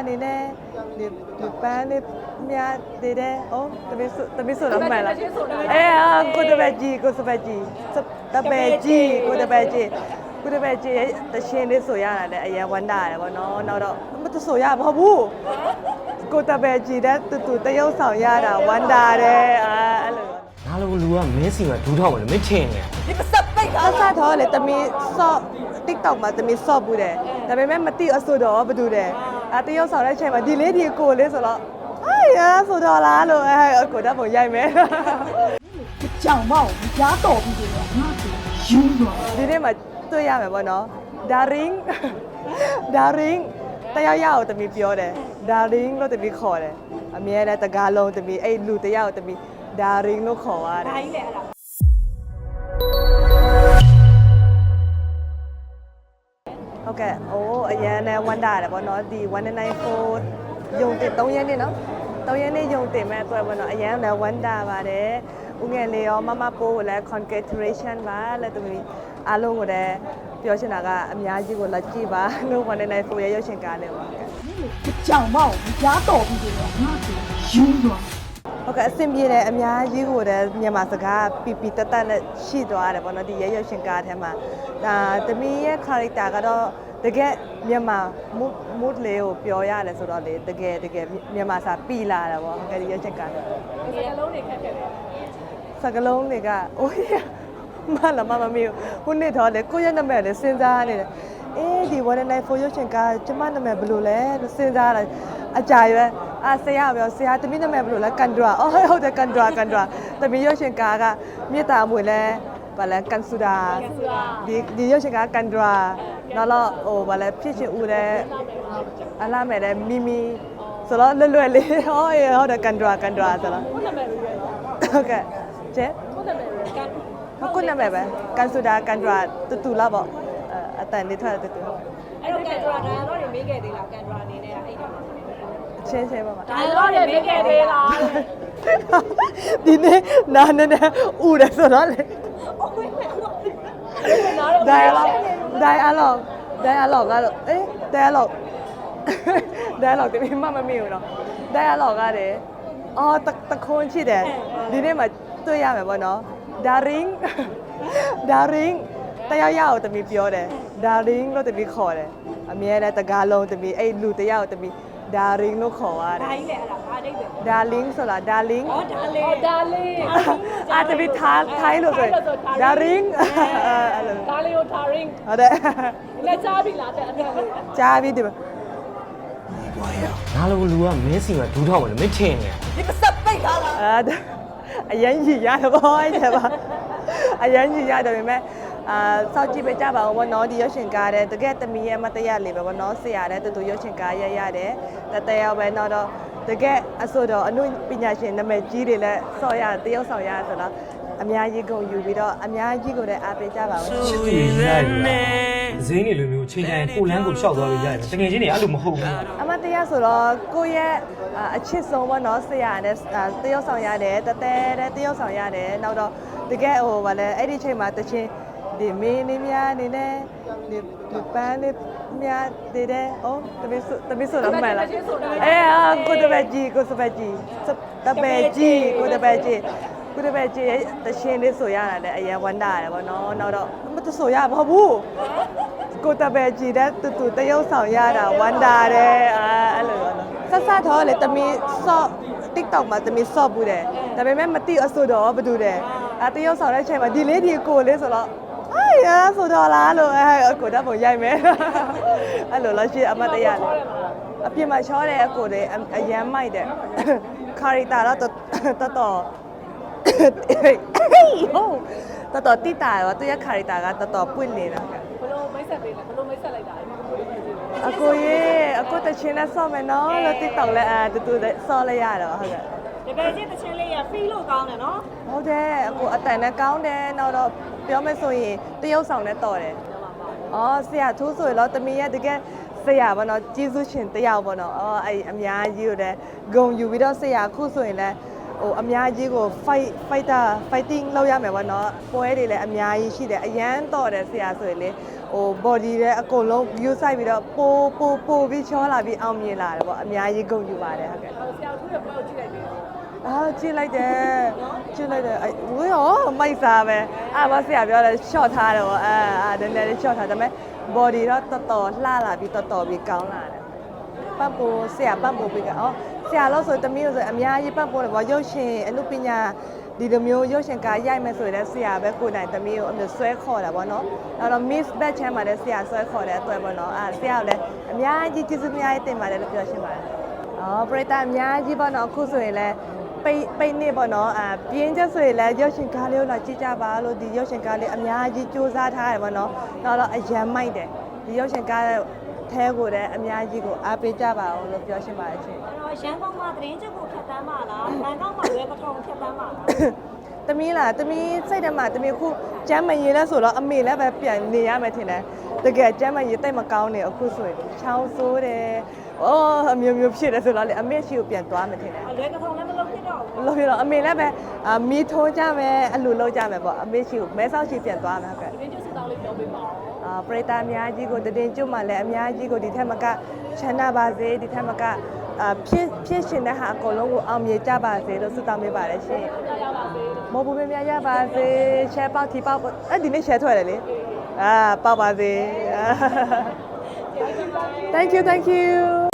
အနေနဲ့ဒီဒီပန်းလေးမြတ်တည်တယ်။အော်တပည့်ဆိုတပည့်ဆိုတော့မှန်လား။အဲအာကိုတပည့်ကြီးကိုတပည့်ကြီးတပည့်ကြီးကိုတပည့်ကြီးကိုတပည့်ကြီးရဲ့တရှင်လေးဆိုရတာလည်းအရင်ဝမ်းတာရတယ်ဗောနော်။နောက်တော့မတဆိုရမဟုတ်ဘူး။ကိုတပည့်ကြီးတဲ့တူတူတရုပ်ဆောင်ရတာဝမ်းတာတယ်အာအဲ့လိုငါလိုလူကမင်းစီမှာဒူးထောက်မလို့မင်းထင်နေဒီပစက်ပိတ်တာဆက်ဆက်တော့လေတမီဆော့ TikTok မှာတမီဆော့ဘူးတယ်ဒါပေမဲ့မတိအဆိုတော့ဘာတူတယ် အတရုပ်ဆောင်တဲ့အချိန်မှာဒီလေးဒီကိုလေးဆိုတော့အာရဆိုတော့လားလို့အဲကိုတော့ပုံရိုက်မယ်ကြောင်မောက်ကြားတော်ပြီးတယ်ငါ့ကိုယူတော့ဒီနေ့မှာတွေ့ရမယ်ပေါ့နော် Daring Daring တယောက်ယောက်ကိုတမီပြောတယ် Daring လို့တမီခေါ်တယ်အမြဲတမ်းတကားလုံးတမီအဲ့လူတယောက်ကိုတမီ Daring လို့ခေါ်ရတယ်ဒါကြီးလေအဲ့ဒါ ဟုတ်ကဲ့အိုးအရန်နဲ့ဝမ်းတာရတယ်ပေါ့နော်ဒီ1994ယုံတင်3ရက်နေ့နော်3ရက်နေ့ယုံတင်မဲ့အတွက်ပေါ့နော်အရန်နဲ့ဝမ်းတာပါတယ်ဦးငယ်လေးရောမမပိုးကိုလည်း congratulation ပါလက်သမီးအားလုံးကိုလည်းပြောချင်တာကအများကြီးကိုလက်ကြည့်ပါလို့1994ရဲ့ရုပ်ရှင်ကားလေးပါဟုတ်ကဲ့ကြောင်မောက်ကြားတော်ပြီးတယ်ငါ့ကိုယူတော့ ဟုတ်ကဲ့အဆင်ပြေတယ်အများကြီးကိုလည်းမြန်မာစကားပီပီတက်တက်နဲ့ရှိသွားတယ်ပေါ့နော်ဒီရဲရုပ်ရှင်ကားထဲမှာဒါသမီးရဲ့ character ကတော့တကယ်မြန်မာ mood mood လေးကိုပြောရတယ်ဆိုတော့လေတကယ်တကယ်မြန်မာစာပီလာတာပေါ့ဟုတ်ကဲ့ဒီရုပ်ရှင်ကားထဲဒီအလုံးတွေခက်ခဲ့တယ်စကလုံးတွေကအိုးရမလာမမမီခုနှစ်တော့လေကိုယ့်ရဲ့နာမည်လေးစဉ်းစားနေတယ်အေးဒီ1 night for ရုပ်ရှင်ကားကျမနာမည်ဘယ်လိုလဲလို့စဉ်းစားတာ အကြာရွယ်အာဆရာပြောဆရာတမီးနာမည်ဘယ်လိုလဲကန်ဒရာအော်ဟုတ်တယ်ကန်ဒရာကန်ဒရာတမီးရုပ်ရှင်ကားကမြေတာမွေလဲဘာလဲကန်ဆူဒါဒီဒီရုပ်ရှင်ကားကန်ဒရာနောက်တော့ဟိုဘာလဲဖြစ်ချင်ဦးလဲအလားမဲ့လဲမီမီဆိုတော့လွယ်လွယ်လေးဟောအေးဟုတ်တယ်ကန်ဒရာကန်ဒရာဆိုတော့ဟုတ်တယ်မယ်ပဲဟုတ်ကဲ့ကျဲဟုတ်တယ်မယ်ပဲကန်မကုနာမဲပဲကန်ဆူဒါကန်ဒရာတူတူလာပေါ့အဲအတန်လေးထွက်တူတူအဲ့တော့ကန်ဒရာဒါတော့နေမေးခဲ့သေးလားကန်ဒရာအနေနဲ့အဲ့ဒါ ချင်းချင်းပါပါဒါတော့နေမေးခဲ့သေးလားဒီနေ့နာနေနေဥတယ်ဆိုတော့လေနားတော့ dialogue dialogue dialogue ကတော့အေး dialogue dialogue တမီးမမမေ့ဘူးနော် dialogue ကတယ်အော်တတခွန်းချစ်တယ်ဒီနေ့မှာတွေ့ရမယ်ပေါ့နော် daring daring တယောက်ယောက်ကိုတမီးပြောတယ် daring လို့တမီးခေါ်တယ်အမြဲတမ်းတကားလုံးတမီးအဲ့လူတယောက်ကိုတမီး daring လို့ခေါ်ရတယ်ဒါကြီးလေအဲ့ဒါဘာအိတ်ပဲ darling ဆိုတာ darling ဟောဒါလေးဟောဒါလေး အာတပီထားထိုင်းလို့ဆိုရင် darling အဲ့လိုဒါလေးကိုဒါရင်းဟုတ်တယ်လက်ချပြီလားတဲ့အတက်လေးကြားပြီးဒီမှာငါလိုလူကမင်းစီမှာဒူးထောက်မလို့မင်းထင်နေဒီပစက်ပိတ်ထားလားအာအရင်ကြီးရတယ်ပေါ့အဲ့ဒါပါအရင်ကြီးရတယ်ပေမဲ့ အာစောက်ကြည့်ပေးကြပါဦးဘောနော်ဒီရုပ်ရှင်ကားတဲ့တကယ်သမီးရဲ့မတရားလေးပဲဘောနော်ဆရာတဲ့တူတူရုပ်ရှင်ကားရရတယ်တတယောက်ပဲတော့တော့တကယ်အဆိုတော်အနုပညာရှင်နာမည်ကြီးတွေလည်းစော်ရတရုပ်ဆောင်ရဆိုတော့အများကြီးကုန်ယူပြီးတော့အများကြီးကိုလည်းအားပေးကြပါဦးချစ်သူရရဈေးနေလိုမျိုးချိန်တိုင်းကိုလန်းကိုရှောက်သွားလို့ရတယ်တကယ်ချင်းနေအဲ့လိုမဟုတ်ဘူးအမတရားဆိုတော့ကိုယ့်ရဲ့အာအချစ်ဆုံးပေါ့နော်ဆရာနဲ့အာတရုပ်ဆောင်ရတယ်တတဲတဲ့တရုပ်ဆောင်ရတယ်နောက်တော့တကယ်ဟိုဗာလဲအဲ့ဒီချိန်မှာတချင်း ဒီမင်းနေများနေနဲ့ဒီဒီပန်းလေးများတည်တယ်အော်တပည့်ဆိုတပည့်ဆိုတော့မှန်လားအဲအာကိုတပည့်ကြီးကိုတပည့်ကြီးတပည့်ကြီးကိုတပည့်ကြီးကိုတပည့်ကြီးရဲ့တချင်းလေးဆိုရတာလည်းအရင်ဝမ်းတာရတယ်ပေါ့နော်နောက်တော့မတဆိုရမဟုတ်ဘူးကိုတပည့်ကြည်တဲ့တူတူတရုပ်ဆောင်ရတာဝမ်းတာတယ်အာအဲ့လိုပေါ့နော်ဆက်ဆက်တော့လေတမီဆော့ TikTok မှာတမီဆော့ဘူးတယ်ဒါပေမဲ့မတိအဆိုတော့ဘာတူတယ်အာတရုပ်ဆောင်တဲ့အချိန်မှာဒီလေးဒီကိုလေးဆိုတော့ အာရဆိုတော့လားလို့အဲကိုတော့ပုံရိုက်မယ်အဲ့လိုလို့ရှိအမတ်တရလေအပြင်မှာချောတဲ့အကိုတွေအရန်မိုက်တဲ့ခါရီတာတော့တော်တော်ဟုတ်တော်တော်တိတာရောသူရဲ့ခါရီတာကတော်တော်ပွင့်နေတာဘလို့မိတ်ဆက်ပေးလဲဘလို့မိတ်ဆက်လိုက်တာလဲအကိုရေအကိုတချင်းနဲ့ဆော့မယ်နော်လို့တစ်တောက်လဲအဲတူတူလေးဆော့လိုက်ရတော့ဟုတ်ကဲ့ တကယ်ချင်းတစ်ချင်းလေးရဖီးလို့ကောင်းတယ်နော်ဟုတ်တယ်အကိုအတန်နဲ့ကောင်းတယ်နောက်တော့ပြောမယ်ဆိုရင်တရုပ်ဆောင်နဲ့တော်တယ်အော်ဆရာထိုးဆိုရင်တော့တမီးရဲ့တကယ်ဆရာဘောနော်ကျေးဇူးရှင်တယောက်ဘောနော်အော်အဲ့အများကြီးကိုလည်းဂုံယူပြီးတော့ဆရာခုဆိုရင်လည်းဟိုအများကြီးကို fight fighter fighting လုပ်ရမယ်ဘောနော်ပွဲတွေလည်းအများကြီးရှိတယ်အရန်တော်တယ်ဆရာဆိုရင်လေ ဟဟို body ရဲ့အကုန်လုံး view ဆိုင်ပြီးတော့ပိုးပိုးပိုးပြီးချောလာပြီးအောင်မြင်လာတယ်ပေါ့အများကြီးဂုဏ်ယူပါတယ်ဟုတ်ကဲ့ဆရာတို့ရဲ့ပွဲကိုကြည့်လိုက်ပြီအာကြည့်လိုက်တယ်ကြည့်လိုက်တယ်အဲဝေးရောမိုက်စားပဲအာမဆရာပြောတယ် short ထားတယ်ပေါ့အာအာနည်းနည်းလေး short ထားတယ်ဒါပေမဲ့ body တော့တော်တော်လှလာပြီးတော်တော်ပြီးကောင်းလာတယ်ပတ်ပိုးဆရာပတ်ပိုးပြီးကအော်ဆရာလို့ဆိုတမီးလို့ဆိုအများကြီးပတ်ပိုးတယ်ပေါ့ရုပ်ရှင်အမှုပညာ ဒီလိုမျိုးရုပ်ရှင်ကားရိုက်မယ်ဆိုရင်ဆရာပဲကိုယ်တိုင်တမီးကိုအမျိုးဆွဲခေါ်တာပေါ့နော်နောက်တော့ miss back ချမ်းမှာလည်းဆရာဆွဲခေါ်တဲ့အတွက်ပေါ့နော်အာဆရာကလည်းအများကြီးကျေးဇူးအများကြီးတင်ပါတယ်လို့ပြောရှင်းပါတယ်အော်ပရိသတ်အများကြီးပေါ့နော်အခုဆိုရင်လည်းပိတ်ပိတ်နေပေါ့နော်အာပြင်းချက်ဆိုရင်လည်းရုပ်ရှင်ကားလေးကိုလာကြည့်ကြပါလို့ဒီရုပ်ရှင်ကားလေးအများကြီးစူးစမ်းထားတယ်ပေါ့နော်နောက်တော့အရန်မိုက်တယ်ဒီရုပ်ရှင်ကား ထဲကိုလည်းအများကြီးကိုအားပေးကြပါအောင်လို့ပြောရှင်းပါတယ်ရှင်အဲ့တော့ရန်ကုန်မှာသတင်းချုပ်ကိုဖြတ်တန်းပါလားဘန်ကောက်မှာရွေးပထုံဖြတ်တန်းပါလားတမီးလားတမီးစိတ်ထဲမှာတမီးခုကျမ်းမရေလဲဆိုတော့အမေလည်းပဲပြန်နေရမယ်ထင်တယ်တကယ်ကျမ်းမရေတိတ်မကောင်းနေအခုဆိုရင်ချောင်းဆိုးတယ်အော်အမျိုးမျိုးဖြစ်တယ်ဆိုတော့လေအမေရှိကိုပြန်သွားမယ်ထင်တယ်အလွဲကထုံလည်းမလုပ်ဖြစ်တော့ဘူးလို့ပြတော့အမေလည်းပဲအာမီထိုးကြမယ်အလှလုပ်ကြမယ်ပေါ့အမေရှိကိုမဲဆောက်ရှိပြန်သွားမှာကဲသတင်းကျစတောင်းလေးပြောပေးပါဦးအာ ပရိသတ်အများကြီးကိုတည်င်းကျွတ်မှလည်းအများကြီးကိုဒီထက်မကချမ်းသာပါစေဒီထက်မကအာဖြစ်ဖြစ်ရှင်တဲ့ဟာအကုန်လုံးကိုအောင်မြင်ကြပါစေလို့ဆုတောင်းပေးပါတယ်ရှင်ကြားရပါစေမောပူပင်များရပါစေ share ပေါက်တီပေါက်အဲ့ဒီနေ့ share ထွက်တယ်လေအာပေါက်ပါစေ Thank you thank you